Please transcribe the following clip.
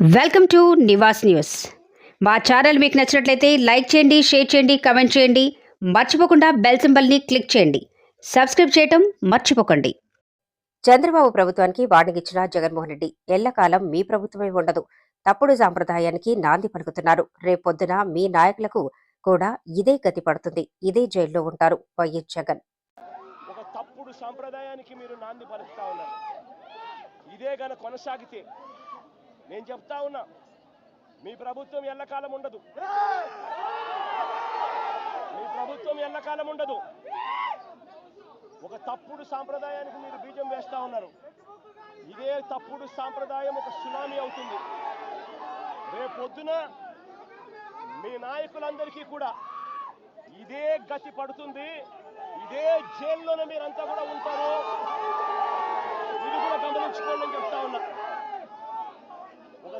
Welcome to Nivas news. మా channel మీకు నచ్చినట్లయితే లైక్ చేయండి షేర్ చేయండి కమెంట్ చేయండి. మర్చిపోకుండా బెల్ సింబల్ని క్లిక్ చేయండి. సబ్స్క్రైబ్ చేయటం మర్చిపోకండి. చంద్రబాబు ప్రభుత్వానికి వార్నింగిచ్చిన జగన్మోహన్ రెడ్డి ఎల్లకాలం మీ ప్రభుత్వమే ఉండదు. తప్పుడు సాంప్రదాయానికి నాంది పలుకుతున్నారు. రేపొద్దున మీ నాయకులకు కూడా ఇదే గతి పడుతుంది. ఇదే జైల్లో ఉంటారు వైఎస్ జగన్. ఒక తప్పుడు సాంప్రదాయానికి మీరు నాంది పలుకుతా ఉన్నారు. ఇదే గన కొనసాగితే నేను చెప్తా ఉన్నా మీ ప్రభుత్వం ఎల్లకాలం ఉండదు. మీ ప్రభుత్వం ఎల్లకాలం ఉండదు. ఒక తప్పుడు సాంప్రదాయానికి మీరు బీజం వేస్తా ఉన్నారు. ఇదే తప్పుడు సాంప్రదాయం ఒక సునామీ అవుతుంది. రేపొద్దున మీ నాయకులందరికీ కూడా ఇదే గతి పడుతుంది. ఇదే జైల్లోనే మీరంతా కూడా ఉంటారు ఇది కూడా గమనించుకోండి అని చెప్తా ఉన్నా ఒక